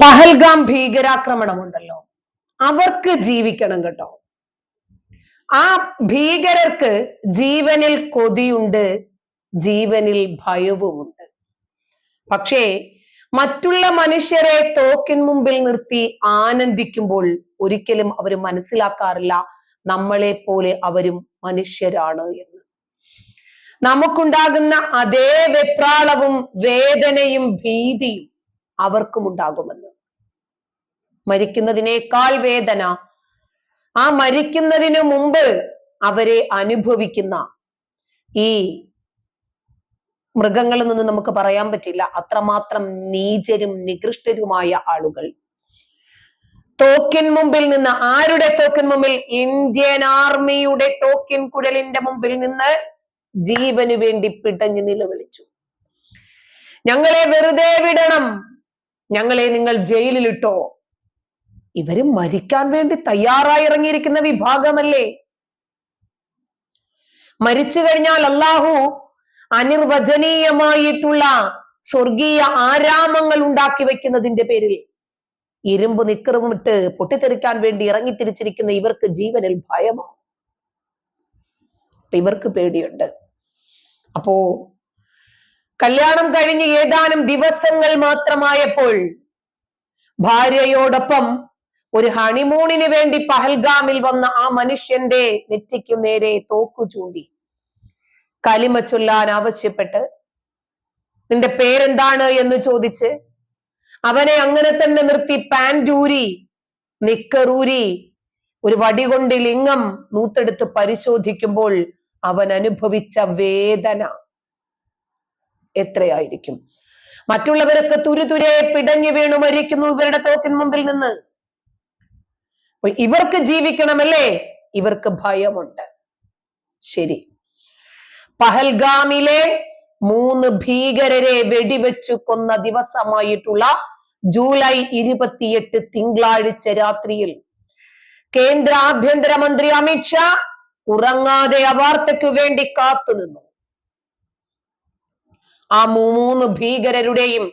പഹൽഗാം ഭീകരാക്രമണം ഉണ്ടല്ലോ അവർക്ക് ജീവിക്കണം കേട്ടോ. ആ ഭീകരർക്ക് ജീവനിൽ കൊതിയുണ്ട് ജീവനിൽ ഭയവുമുണ്ട്. പക്ഷേ മറ്റുള്ള മനുഷ്യരെ തോക്കിൻ മുമ്പിൽ നിർത്തി ആനന്ദിക്കുമ്പോൾ ഒരിക്കലും അവർ മനസ്സിലാക്കാറില്ല നമ്മളെ പോലെ അവരും മനുഷ്യരാണ് എന്ന്. നമുക്കുണ്ടാകുന്ന അതേ വെപ്രാളവും വേദനയും ഭീതിയും അവർക്കും ഉണ്ടാകുമെന്ന് മരിക്കുന്നതിനേക്കാൾ വേദന. ആ മരിക്കുന്നതിനു മുമ്പ് അവരെ അനുഭവിക്കുന്ന ഈ മൃഗങ്ങളിൽ നിന്ന് നമുക്ക് പറയാൻ പറ്റില്ല. അത്രമാത്രം നീചരും നികൃഷ്ടരുമായ ആളുകൾ. തോക്കിൻ മുമ്പിൽ നിന്ന് ആരുടെ തോക്കിൻ മുമ്പിൽ? ഇന്ത്യൻ ആർമിയുടെ തോക്കിൻ കുഴലിന്റെ മുമ്പിൽ നിന്ന് ജീവന് വേണ്ടി പിടഞ്ഞു നിലവിളിച്ചു. ഞങ്ങളെ വെറുതെ വിടണം. ഞങ്ങളെ നിങ്ങൾ ജയിലിലിട്ടോ? ഇവർ മരിക്കാൻ വേണ്ടി തയ്യാറായി ഇറങ്ങിയിരിക്കുന്ന വിഭാഗമല്ലേ? മരിച്ചു കഴിഞ്ഞാൽ അള്ളാഹു അനിർവചനീയമായിട്ടുള്ള സ്വർഗീയ ആരാമങ്ങൾ ഉണ്ടാക്കി വെക്കുന്നതിന്റെ പേരിൽ ഇരുമ്പ് നിക്കറും ഇട്ട് പൊട്ടിത്തെറിക്കാൻ വേണ്ടി ഇറങ്ങിത്തിരിച്ചിരിക്കുന്ന ഇവർക്ക് ജീവനിൽ ഭയമാണ് ഇവർക്ക് പേടിയുണ്ട്. അപ്പോ കല്യാണം കഴിഞ്ഞ് ഏതാനും ദിവസങ്ങൾ മാത്രമായപ്പോൾ ഭാര്യയോടൊപ്പം ഒരു ഹണിമൂണിന് വേണ്ടി പഹൽഗാമിൽ വന്ന ആ മനുഷ്യന്റെ നെറ്റിക്കു നേരെ തോക്കു ചൂണ്ടി. കലിമ ചൊല്ലാൻ ആവശ്യപ്പെട്ട് നിന്റെ പേരെന്താണ്? എന്ന് ചോദിച്ച് അവനെ അങ്ങനെ തന്നെ നിർത്തി പാന്റൂരി നിക്കറൂരി ഒരു വടി കൊണ്ട് ലിംഗം നൂത്തെടുത്ത് പരിശോധിക്കുമ്പോൾ അവൻ അനുഭവിച്ച വേദന. എത്രയായിരിക്കും? മറ്റുള്ളവരൊക്കെ തുരുതുരെ പിടഞ്ഞു വീണു മരിക്കുന്നു ഇവരുടെ തോക്കിൻ മുമ്പിൽ നിന്ന്. ഇവർക്ക് ജീവിക്കണമല്ലേ? ഇവർക്ക് ഭയമുണ്ട്. ശരി. പഹൽഗാമിലെ മൂന്ന് ഭീകരരെ വെടിവെച്ചു കൊന്ന ദിവസമായിട്ടുള്ള ജൂലൈ ഇരുപത്തിയെട്ട് തിങ്കളാഴ്ച രാത്രിയിൽ കേന്ദ്ര ആഭ്യന്തരമന്ത്രി അമിത്ഷാ ഉറങ്ങാതെ ആ വാർത്തയ്ക്കു വേണ്ടി കാത്തുനിന്നു. ആ മൂന്ന് ഭീകരരുടെയും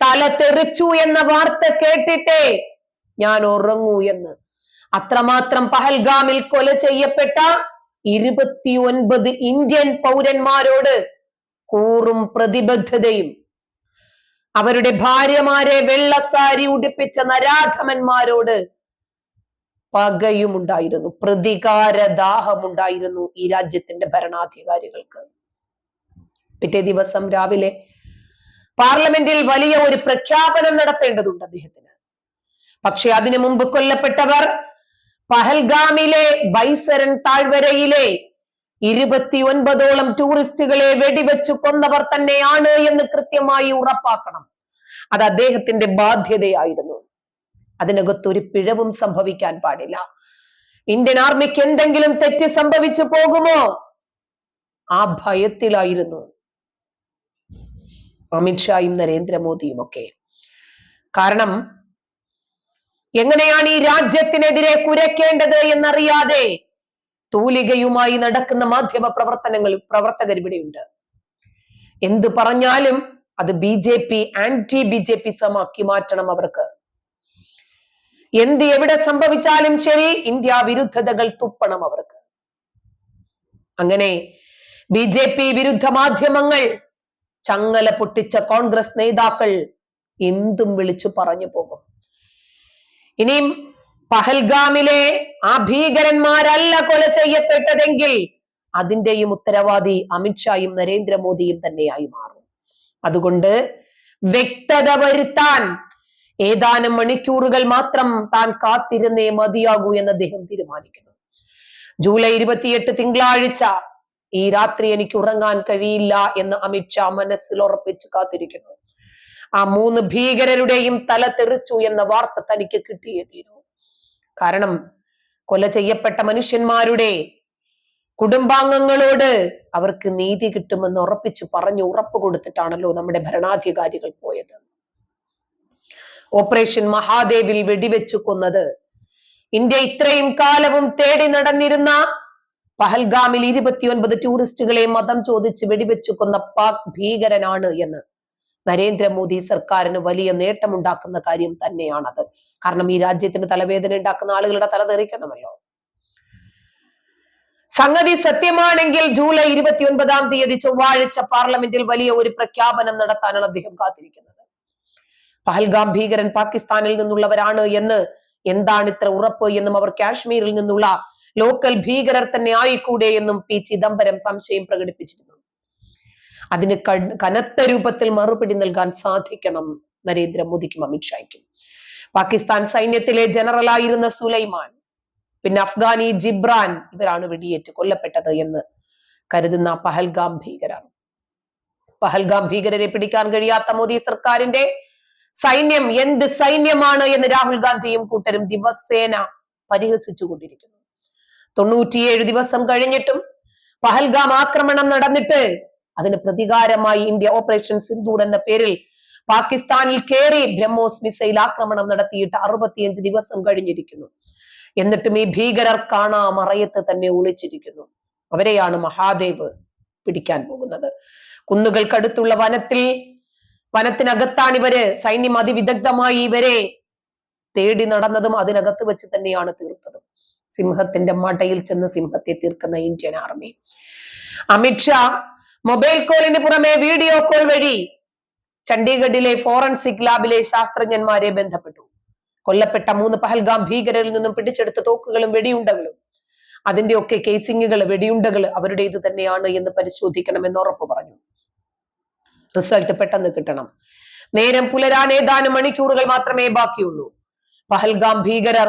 തല തെറിച്ചു എന്ന വാർത്ത കേട്ടിട്ടേ ഞാൻ ഉറങ്ങൂ എന്ന്. അത്രമാത്രം പഹൽഗാമിൽ കൊല ചെയ്യപ്പെട്ട ഇരുപത്തിയൊൻപത് ഇന്ത്യൻ പൗരന്മാരോട് കൂറും പ്രതിബദ്ധതയും. അവരുടെ ഭാര്യമാരെ വെള്ളസാരി ഉടുപ്പിച്ച നരാധമന്മാരോട് പകയുമുണ്ടായിരുന്നു. പ്രതികാര ദാഹമുണ്ടായിരുന്നു ഈ രാജ്യത്തിന്റെ ഭരണാധികാരികൾക്ക്. പിറ്റേ ദിവസം രാവിലെ പാർലമെന്റിൽ വലിയ ഒരു പ്രഖ്യാപനം നടത്തേണ്ടതുണ്ട് അദ്ദേഹത്തിന്. പക്ഷെ അതിനു മുമ്പ് കൊല്ലപ്പെട്ടവർ പഹൽഗാമിലെ ബൈസരൻ താഴ്വരയിലെ ഇരുപത്തിയൊൻപതോളം ടൂറിസ്റ്റുകളെ വെടിവെച്ചു കൊന്നവർ തന്നെയാണ് എന്ന് കൃത്യമായി ഉറപ്പാക്കണം. അത് അദ്ദേഹത്തിന്റെ ബാധ്യതയായിരുന്നു. അതിനകത്ത് ഒരു പിഴവും സംഭവിക്കാൻ പാടില്ല. ഇന്ത്യൻ ആർമിക്ക് എന്തെങ്കിലും തെറ്റ് സംഭവിച്ചു പോകുമോ? ആ ഭയത്തിലായിരുന്നു. അമിത്ഷായും നരേന്ദ്രമോദിയും ഒക്കെ. കാരണം എങ്ങനെയാണ് ഈ രാജ്യത്തിനെതിരെ കുരയ്ക്കേണ്ടത് എന്നറിയാതെ തൂലികയുമായി നടക്കുന്ന മാധ്യമ പ്രവർത്തനങ്ങൾ പ്രവർത്തകർ ഇവിടെയുണ്ട്. എന്ത് പറഞ്ഞാലും അത് B J P anti B J P സമാക്കി മാറ്റണം അവർക്ക്. എന്ത് എവിടെ സംഭവിച്ചാലും ശരി ഇന്ത്യ വിരുദ്ധതകൾ തുപ്പണം അവർക്ക്. അങ്ങനെ ബി ജെ പി വിരുദ്ധ മാധ്യമങ്ങൾ ചങ്ങല പൊട്ടിച്ച കോൺഗ്രസ് നേതാക്കൾ എന്തും വിളിച്ചു പറഞ്ഞു പോകും. ഇനിയും പഹൽഗാമിലെ ആ ഭീകരന്മാരല്ല കൊല ചെയ്യപ്പെട്ടതെങ്കിൽ അതിന്റെയും ഉത്തരവാദി അമിത്ഷായും നരേന്ദ്രമോദിയും തന്നെയായി മാറും. അതുകൊണ്ട് വ്യക്തത വരുത്താൻ ഏതാനും മണിക്കൂറുകൾ മാത്രം താൻ കാത്തിരുന്നേ മതിയാകൂ എന്ന് അദ്ദേഹം തീരുമാനിക്കുന്നു. ജൂലൈ ഇരുപത്തിയെട്ട് തിങ്കളാഴ്ച ഈ രാത്രി എനിക്ക് ഉറങ്ങാൻ കഴിയില്ല എന്ന് അമിത്ഷാ മനസ്സിൽ ഉറപ്പിച്ച് കാത്തിരിക്കുന്നു. ആ മൂന്ന് ഭീകരരുടെയും തല തെറിച്ചു എന്ന വാർത്ത തനിക്ക് കിട്ടിയേ കാരണം കൊല ചെയ്യപ്പെട്ട മനുഷ്യന്മാരുടെ കുടുംബാംഗങ്ങളോട് അവർക്ക് നീതി കിട്ടുമെന്ന് ഉറപ്പിച്ച് പറഞ്ഞു ഉറപ്പ് കൊടുത്തിട്ടാണല്ലോ നമ്മുടെ ഭരണാധികാരികൾ പോയത്. ഓപ്പറേഷൻ മഹാദേവിൽ വെടിവെച്ചു കൊന്നത്. ഇന്ത്യ ഇത്രയും കാലവും തേടി നടന്നിരുന്ന പഹൽഗാമിൽ ഇരുപത്തിയൊൻപത് ടൂറിസ്റ്റുകളെ മതം ചോദിച്ച് വെടിവെച്ചു കൊന്ന പാക് ഭീകരനാണ് എന്ന് നരേന്ദ്രമോദി സർക്കാരിന് വലിയ നേട്ടമുണ്ടാക്കുന്ന കാര്യം തന്നെയാണത്. കാരണം ഈ രാജ്യത്തിന് തലവേദന ഉണ്ടാക്കുന്ന ആളുകളുടെ തലതെറിക്കണമല്ലോ സംഗതി സത്യമാണെങ്കിൽ ജൂലൈ ഇരുപത്തി ഒൻപതാം തീയതി ചൊവ്വാഴ്ച പാർലമെന്റിൽ വലിയ ഒരു പ്രഖ്യാപനം നടത്താനാണ് അദ്ദേഹം കാത്തിരിക്കുന്നത്. പഹൽഗാം ഭീകരൻ പാകിസ്ഥാനിൽ നിന്നുള്ളവരാണ് എന്ന് എന്താണ് ഇത്ര ഉറപ്പ് എന്നും അവർ കാശ്മീരിൽ നിന്നുള്ള ലോക്കൽ ഭീകരർ തന്നെ ആയിക്കൂടെ എന്നും പി ചിദംബരം സംശയം പ്രകടിപ്പിച്ചിരുന്നു. അതിന് കനത്ത രൂപത്തിൽ മറുപടി നൽകാൻ സാധിക്കണം നരേന്ദ്രമോദിക്കും അമിത്ഷായ്ക്കും. പാകിസ്ഥാൻ സൈന്യത്തിലെ ജനറലായിരുന്ന സുലൈമാൻ പിന്നെ അഫ്ഗാനി ജിബ്രാൻ ഇവരാണ് വെടിയേറ്റ് കൊല്ലപ്പെട്ടത് എന്ന് കരുതുന്ന പഹൽഗാം ഭീകരർ. പഹൽഗാം ഭീകരരെ പിടിക്കാൻ കഴിയാത്ത മോദി സർക്കാരിന്റെ സൈന്യം എന്ത് സൈന്യമാണ് എന്ന് രാഹുൽ ഗാന്ധിയും കൂട്ടരും ദിവസേന പരിഹസിച്ചുകൊണ്ടിരിക്കുന്നു. തൊണ്ണൂറ്റിയേഴ് ദിവസം കഴിഞ്ഞിട്ടും പഹൽഗാം ആക്രമണം നടന്നിട്ട് അതിന് പ്രതികാരമായി ഇന്ത്യ ഓപ്പറേഷൻ സിന്ദൂർ എന്ന പേരിൽ പാകിസ്ഥാനിൽ കയറി ബ്രഹ്മോസ് മിസൈൽ ആക്രമണം നടത്തിയിട്ട് അറുപത്തിയഞ്ച് ദിവസം കഴിഞ്ഞിരിക്കുന്നു. എന്നിട്ടും ഈ ഭീകരർ കാണാ മറയത്ത് തന്നെ ഒളിച്ചിരിക്കുന്നു. അവരെയാണ് മഹാദേവ് പിടിക്കാൻ പോകുന്നത്. കുന്നുകൾക്കടുത്തുള്ള വനത്തിൽ വനത്തിനകത്താണ് ഇവർ സൈന്യം അതിവിദഗ്ധമായി ഇവരെ തേടി നടന്നതും അതിനകത്ത് വെച്ച് തന്നെയാണ് തീർത്തതും. സിംഹത്തിന്റെ മടയിൽ ചെന്ന് സിംഹത്തെ തീർക്കുന്ന ഇന്ത്യൻ ആർമി. അമിത്ഷാ മൊബൈൽ കോളിന് പുറമെ വീഡിയോ കോൾ വഴി ചണ്ഡീഗഡിലെ ഫോറൻസിക് ലാബിലെ ശാസ്ത്രജ്ഞന്മാരെ ബന്ധപ്പെട്ടു. കൊല്ലപ്പെട്ട മൂന്ന് പഹൽഗാം ഭീകരരിൽ നിന്നും പിടിച്ചെടുത്ത തോക്കുകളും വെടിയുണ്ടകളും അതിന്റെയൊക്കെ കേസിങ്ങുകൾ വെടിയുണ്ടകൾ അവരുടെ ഇത് തന്നെയാണ് എന്ന് പരിശോധിക്കണമെന്ന് ഉറപ്പ് പറഞ്ഞു. റിസൾട്ട് പെട്ടെന്ന് കിട്ടണം. നേരം പുലരാൻ ഏതാനും മണിക്കൂറുകൾ മാത്രമേ ബാക്കിയുള്ളൂ. പഹൽഗാം ഭീകരർ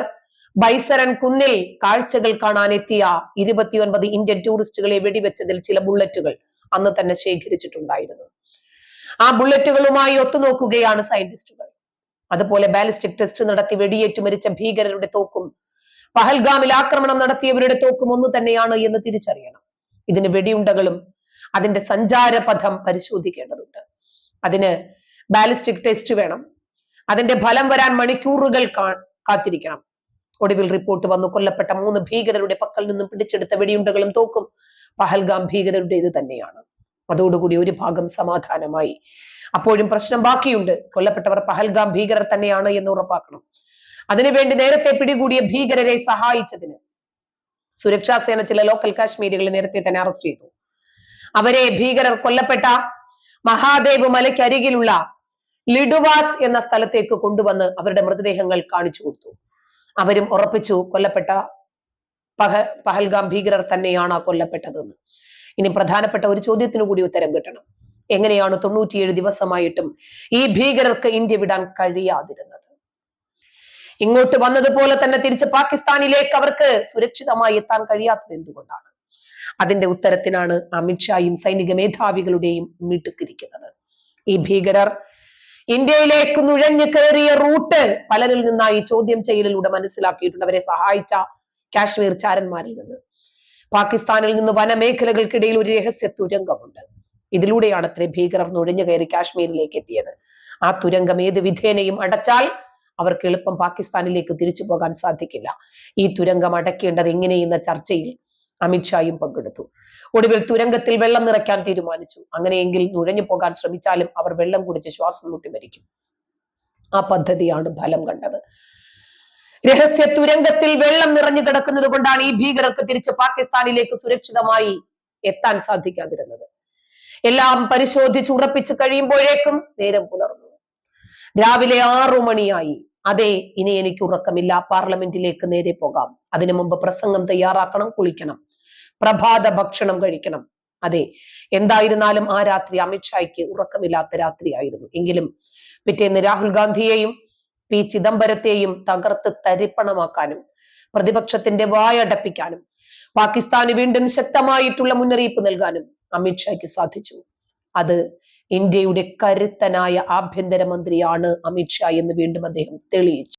ബൈസരൻ കുന്നിൽ കാഴ്ചകൾ കാണാൻ എത്തിയ ഇരുപത്തിയൊൻപത് ഇന്ത്യൻ ടൂറിസ്റ്റുകളെ വെടിവെച്ചതിൽ ചില ബുള്ളറ്റുകൾ അന്ന് തന്നെ ശേഖരിച്ചിട്ടുണ്ടായിരുന്നു. ആ ബുള്ളറ്റുകളുമായി ഒത്തുനോക്കുകയാണ് സയന്റിസ്റ്റുകൾ. അതുപോലെ ബാലിസ്റ്റിക് ടെസ്റ്റ് നടത്തി വെടിയേറ്റ് മരിച്ച ഭീകരരുടെ തോക്കും പഹൽഗാമിൽ ആക്രമണം നടത്തിയവരുടെ തോക്കും ഒന്ന് തന്നെയാണ് എന്ന് തിരിച്ചറിയണം. ഇതിന് വെടിയുണ്ടകളും അതിന്റെ സഞ്ചാരപഥം പരിശോധിക്കേണ്ടതുണ്ട്. അതിന് ബാലിസ്റ്റിക് ടെസ്റ്റ് വേണം. അതിന്റെ ഫലം വരാൻ മണിക്കൂറുകൾ കാത്തിരിക്കണം. ഒടുവിൽ റിപ്പോർട്ട് വന്നു. കൊല്ലപ്പെട്ട മൂന്ന് ഭീകരരുടെ പക്കൽ നിന്നും പിടിച്ചെടുത്ത വെടിയുണ്ടകളും തോക്കും. പഹൽഗാം ഭീകരരുടേത് തന്നെയാണ്. അതോടുകൂടി ഒരു ഭാഗം സമാധാനമായി. അപ്പോഴും പ്രശ്നം ബാക്കിയുണ്ട്. കൊല്ലപ്പെട്ടവർ പഹൽഗാം ഭീകരർ തന്നെയാണ് എന്ന് ഉറപ്പാക്കണം. അതിനുവേണ്ടി നേരത്തെ പിടികൂടിയ ഭീകരരെ സഹായിച്ചതിന് സുരക്ഷാ സേന ചില ലോക്കൽ കാശ്മീരികളെ നേരത്തെ തന്നെ അറസ്റ്റ് ചെയ്തു. അവരെ ഭീകരർ കൊല്ലപ്പെട്ട മഹാദേവ് മലയ്ക്കരികിലുള്ള ലിഡുവാസ് എന്ന സ്ഥലത്തേക്ക് കൊണ്ടുവന്ന് അവരുടെ മൃതദേഹങ്ങൾ കാണിച്ചു കൊടുത്തു. അവരും ഉറപ്പിച്ചു കൊല്ലപ്പെട്ട പഹ പഹൽഗാം ഭീകരർ തന്നെയാണ് കൊല്ലപ്പെട്ടതെന്ന്. ഇനി പ്രധാനപ്പെട്ട ഒരു ചോദ്യത്തിനു കൂടി ഉത്തരം കിട്ടണം. എങ്ങനെയാണ് തൊണ്ണൂറ്റിയേഴ് ദിവസമായിട്ടും ഈ ഭീകരർക്ക് ഇന്ത്യ വിടാൻ കഴിയാതിരുന്നത്? ഇങ്ങോട്ട് വന്നതുപോലെ തന്നെ തിരിച്ച് പാകിസ്ഥാനിലേക്ക് അവർക്ക് സുരക്ഷിതമായി എത്താൻ കഴിയാത്തത് എന്തുകൊണ്ടാണ്? അതിന്റെ ഉത്തരത്തിനാണ് അമിത്ഷായും സൈനിക മേധാവികളുടെയും മിട്ടുക്കിരിക്കുന്നത് ഈ ഭീകരർ ഇന്ത്യയിലേക്ക് നുഴഞ്ഞു കയറിയ റൂട്ട് പലരിൽ നിന്നായി ചോദ്യം ചെയ്യലിലൂടെ മനസ്സിലാക്കിയിട്ടുണ്ട്. അവരെ സഹായിച്ച കാശ്മീർ ചാരന്മാരിൽ നിന്ന്. പാകിസ്ഥാനിൽ നിന്ന് വനമേഖലകൾക്കിടയിൽ ഒരു രഹസ്യ തുരങ്കമുണ്ട്. ഇതിലൂടെയാണ് അത്ര ഭീകരർ നുഴഞ്ഞു കയറി കാശ്മീരിലേക്ക് എത്തിയത്. ആ തുരങ്കം ഏത് വിധേനയും അടച്ചാൽ അവർക്ക് എളുപ്പം പാകിസ്ഥാനിലേക്ക് തിരിച്ചു പോകാൻ സാധിക്കില്ല. ഈ തുരങ്കം അടയ്ക്കേണ്ടത് എങ്ങനെയെന്ന ചർച്ചയിൽ അമിത്ഷായും പങ്കെടുത്തു. ഒടുവിൽ തുരങ്കത്തിൽ വെള്ളം നിറയ്ക്കാൻ തീരുമാനിച്ചു. അങ്ങനെയെങ്കിൽ നുഴഞ്ഞു പോകാൻ ശ്രമിച്ചാലും അവർ വെള്ളം കുടിച്ച് ശ്വാസം മുട്ടി മരിക്കും. ആ പദ്ധതിയാണ് ഫലം കണ്ടത്. രഹസ്യ തുരങ്കത്തിൽ വെള്ളം നിറഞ്ഞു കിടക്കുന്നത് കൊണ്ടാണ് ഈ ഭീകരർക്ക് തിരിച്ച് പാകിസ്ഥാനിലേക്ക് സുരക്ഷിതമായി എത്താൻ സാധിക്കാതിരുന്നത്. എല്ലാം പരിശോധിച്ച് ഉറപ്പിച്ചു കഴിയുമ്പോഴേക്കും നേരം പുലർന്നു. രാവിലെ ആറു മണിയായി. അതെ ഇനി എനിക്ക് ഉറക്കമില്ല. പാർലമെന്റിലേക്ക് നേരെ പോകാം. അതിനു മുമ്പ് പ്രസംഗം തയ്യാറാക്കണം കുളിക്കണം. പ്രഭാത ഭക്ഷണം കഴിക്കണം. അതെ എന്തായിരുന്നാലും ആ രാത്രി അമിത്ഷായ്ക്ക് ഉറക്കമില്ലാത്ത രാത്രിയായിരുന്നു. എങ്കിലും പിറ്റേന്ന് രാഹുൽ ഗാന്ധിയെയും പി ചിദംബരത്തെയും തകർത്ത് തരിപ്പണമാക്കാനും പ്രതിപക്ഷത്തിന്റെ വായടപ്പിക്കാനും പാകിസ്ഥാന് വീണ്ടും ശക്തമായിട്ടുള്ള മുന്നറിയിപ്പ് നൽകാനും അമിത്ഷായ്ക്ക് സാധിച്ചു. അത് ഇന്ത്യയുടെ കരുത്തനായ ആഭ്യന്തരമന്ത്രിയാണ് അമിത്ഷാ എന്ന് വീണ്ടും അദ്ദേഹം തെളിയിച്ചു.